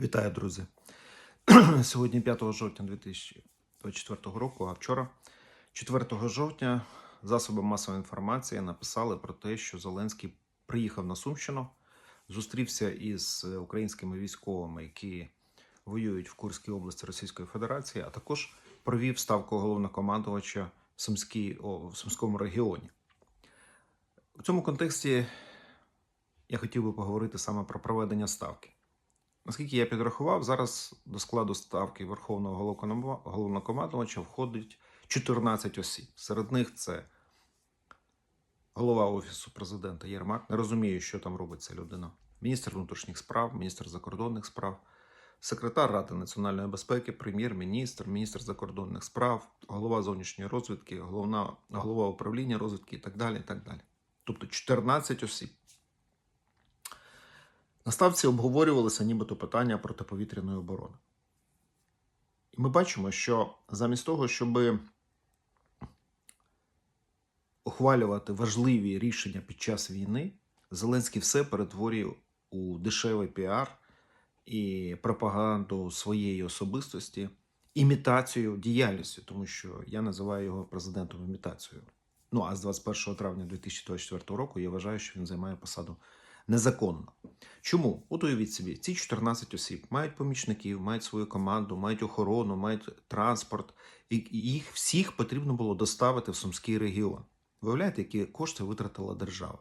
Вітаю, друзі. Сьогодні 5 жовтня 2024 року, а вчора, 4 жовтня, засоби масової інформації написали про те, що Зеленський приїхав на Сумщину, зустрівся із українськими військовими, які воюють в Курській області Російської Федерації, а також провів ставку головнокомандувача в, Сумській, о, в Сумському регіоні. У цьому контексті я хотів би поговорити саме про проведення ставки. Наскільки я підрахував, зараз до складу ставки Верховного головнокомандувача входить 14 осіб. Серед них це голова Офісу президента Єрмак. Не розумію, що там робить ця людина. Міністр внутрішніх справ, міністр закордонних справ, секретар Ради національної безпеки, прем'єр-міністр, міністр закордонних справ, голова зовнішньої розвідки, головна, голова управління розвідки і так далі. І так далі. Тобто 14 осіб. На ставці обговорювалися нібито питання протиповітряної оборони. І ми бачимо, що замість того, щоб ухвалювати важливі рішення під час війни, Зеленський все перетворює у дешевий піар і пропаганду своєї особистості, імітацію діяльності, тому що я називаю його президентом імітацією. Ну а з 21 травня 2024 року я вважаю, що він займає посаду незаконно. Чому? От уявіть собі, ці 14 осіб мають помічників, мають свою команду, мають охорону, мають транспорт, і їх всіх потрібно було доставити в Сумський регіон. Виявляєте, які кошти витратила держава.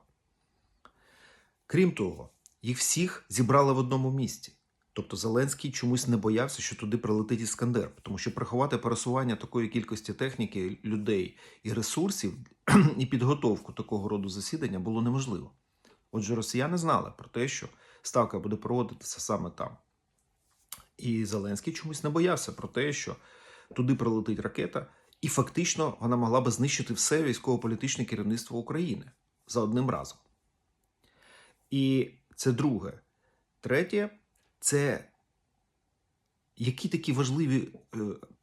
Крім того, їх всіх зібрали в одному місці. Тобто Зеленський чомусь не боявся, що туди прилетить іскандер, тому що приховати пересування такої кількості техніки, людей і ресурсів і підготовку такого роду засідання було неможливо. Отже, росіяни знали про те, що ставка буде проводитися саме там. І Зеленський чомусь не боявся про те, що туди прилетить ракета, і фактично вона могла би знищити все військово-політичне керівництво України за одним разом. І це друге. Третє, це які такі важливі е,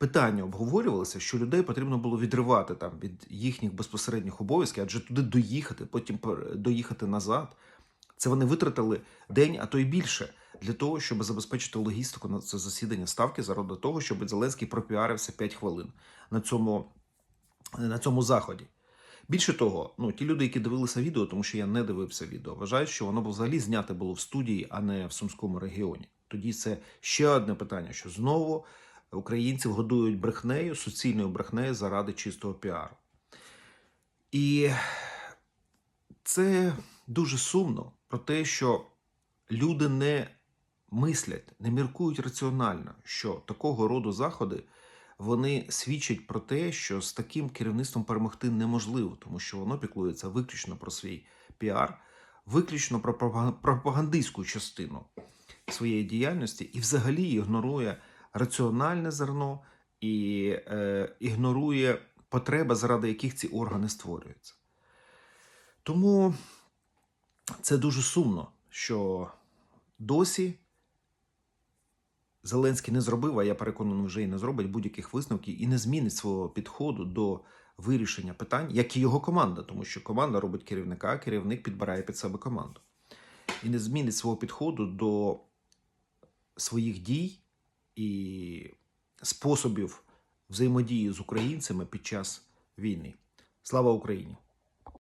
питання обговорювалися, що людей потрібно було відривати там від їхніх безпосередніх обов'язків, адже туди доїхати, потім доїхати назад. Це вони витратили день, а то й більше, для того, щоб забезпечити логістику на це засідання ставки, заради того, щоб Зеленський пропіарився 5 хвилин на цьому, на цьому заході. Більше того, ну ті люди, які дивилися відео, тому що я не дивився відео, вважають, що воно взагалі зняте було в студії, а не в Сумському регіоні. Тоді це ще одне питання: що знову українців годують брехнею, суцільною брехнею заради чистого піару. І це дуже сумно про те, що люди не мислять, не міркують раціонально, що такого роду заходи вони свідчать про те, що з таким керівництвом перемогти неможливо, тому що воно піклується виключно про свій піар, виключно про пропагандистську частину своєї діяльності і взагалі ігнорує раціональне зерно і е, ігнорує потреби, заради яких ці органи створюються. Тому це дуже сумно, що досі Зеленський не зробив, а я переконаний, вже і не зробить будь-яких висновків і не змінить свого підходу до вирішення питань, як і його команда, тому що команда робить керівника, а керівник підбирає під себе команду. І не змінить свого підходу до своїх дій і способів взаємодії з українцями під час війни. Слава Україні!